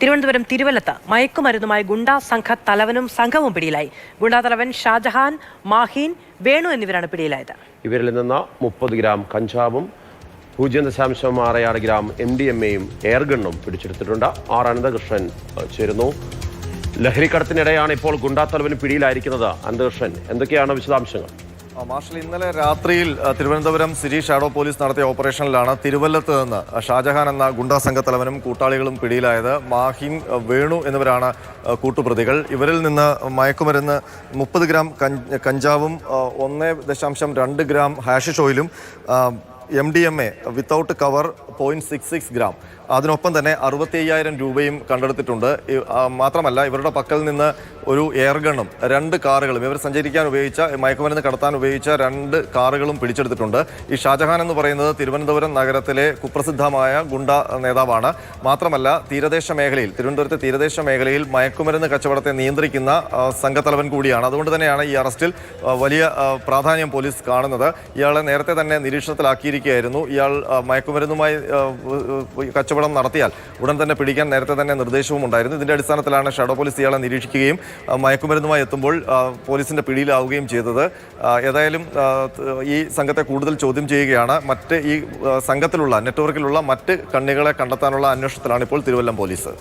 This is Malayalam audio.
തിരുവനന്തപുരം തിരുവല്ലത്ത് മയക്കുമരുന്നുമായി ഗുണ്ടാ സംഘ തലവനും സംഘവും പിടിയിലായി. ഗുണ്ടാ തലവൻ ഷാജഹാൻ മാഹീൻ വേണു എന്നിവരാണ് പിടിയിലായത്. ഇവരിൽ നിന്ന് മുപ്പത് ഗ്രാം കഞ്ചാവും പൂജ്യം ദശാംശം ആറ് ആറ് ഗ്രാം എം ഡി എം എയും എയർഗണ്ണും പിടിച്ചെടുത്തിട്ടുണ്ട്. ആർ അനന്തകൃഷ്ണൻ ചേരുന്നു. ലഹരിക്കടത്തിനിടെയാണ് ഇപ്പോൾ ഗുണ്ടാത്തലവന് പിടിയിലായിരിക്കുന്നത്. അനന്തകൃഷ്ണൻ എന്തൊക്കെയാണ് വിശദാംശങ്ങൾ? മാർഷൽ ഇന്നലെ രാത്രിയിൽ തിരുവനന്തപുരം സിരി ഷാഡോ പോലീസ് നടത്തിയ ഓപ്പറേഷനിലാണ് തിരുവല്ലത്ത് നിന്ന് ഷാജഹാൻ എന്ന ഗുണ്ടാ സംഘത്തലവനും കൂട്ടാളികളും പിടിയിലായത്. മാഹിൻ വേണു എന്നിവരാണ് കൂട്ടുപ്രതികൾ. ഇവരിൽ നിന്ന് മയക്കുമരുന്ന് മുപ്പത് ഗ്രാം കഞ്ചാവും ഒന്ന് ദശാംശം രണ്ട് ഗ്രാം ഹാഷിഷ് ഓയിലും M D M A without cover point six six gram അതിനൊപ്പം തന്നെ അറുപത്തി അയ്യായിരം രൂപയും കണ്ടെടുത്തിട്ടുണ്ട്. മാത്രമല്ല ഇവരുടെ പക്കൽ നിന്ന് ഒരു എയർഗണ്ണും രണ്ട് കാറുകളും ഇവർ സഞ്ചരിക്കാൻ ഉപയോഗിച്ച മയക്കുമരുന്ന് കടത്താൻ ഉപയോഗിച്ച രണ്ട് കാറുകളും പിടിച്ചെടുത്തിട്ടുണ്ട്. ഈ ഷാജഹാൻ എന്ന് പറയുന്നത് തിരുവനന്തപുരം നഗരത്തിലെ കുപ്രസിദ്ധമായ ഗുണ്ട നേതാവാണ്. മാത്രമല്ല തീരദേശ മേഖലയിൽ തിരുവനന്തപുരത്തെ തീരദേശ മേഖലയിൽ മയക്കുമരുന്ന് കച്ചവടത്തെ നിയന്ത്രിക്കുന്ന സംഘത്തലവൻ കൂടിയാണ്. അതുകൊണ്ട് തന്നെയാണ് ഈ അറസ്റ്റിൽ വലിയ പ്രാധാന്യം പോലീസ് കാണുന്നത്. ഇയാളെ നേരത്തെ തന്നെ നിരീക്ഷണത്തിലാക്കിയിരിക്കുകയായിരുന്നു ഇയാൾ മയക്കുമരുന്നുമായി കച്ചവടം നടത്തിയാൽ ഉടൻ തന്നെ പിടിക്കാൻ നേരത്തെ തന്നെ നിർദ്ദേശവും ഉണ്ടായിരുന്നു. ഇതിന്റെ അടിസ്ഥാനത്തിലാണ് ഷാഡോ പോലീസ് ഇയാളെ നിരീക്ഷിക്കുകയും മയക്കുമരുന്നുമായി എത്തുമ്പോൾ പോലീസിന്റെ പിടിയിലാവുകയും ചെയ്തത്. ഏതായാലും ഈ സംഘത്തെ കൂടുതൽ ചോദ്യം ചെയ്യുകയാണ്. മറ്റ് ഈ സംഘത്തിലുള്ള നെറ്റ്വർക്കിലുള്ള മറ്റ് കണ്ണികളെ കണ്ടെത്താനുള്ള അന്വേഷണത്തിലാണ് ഇപ്പോൾ തിരുവല്ലം പോലീസ്.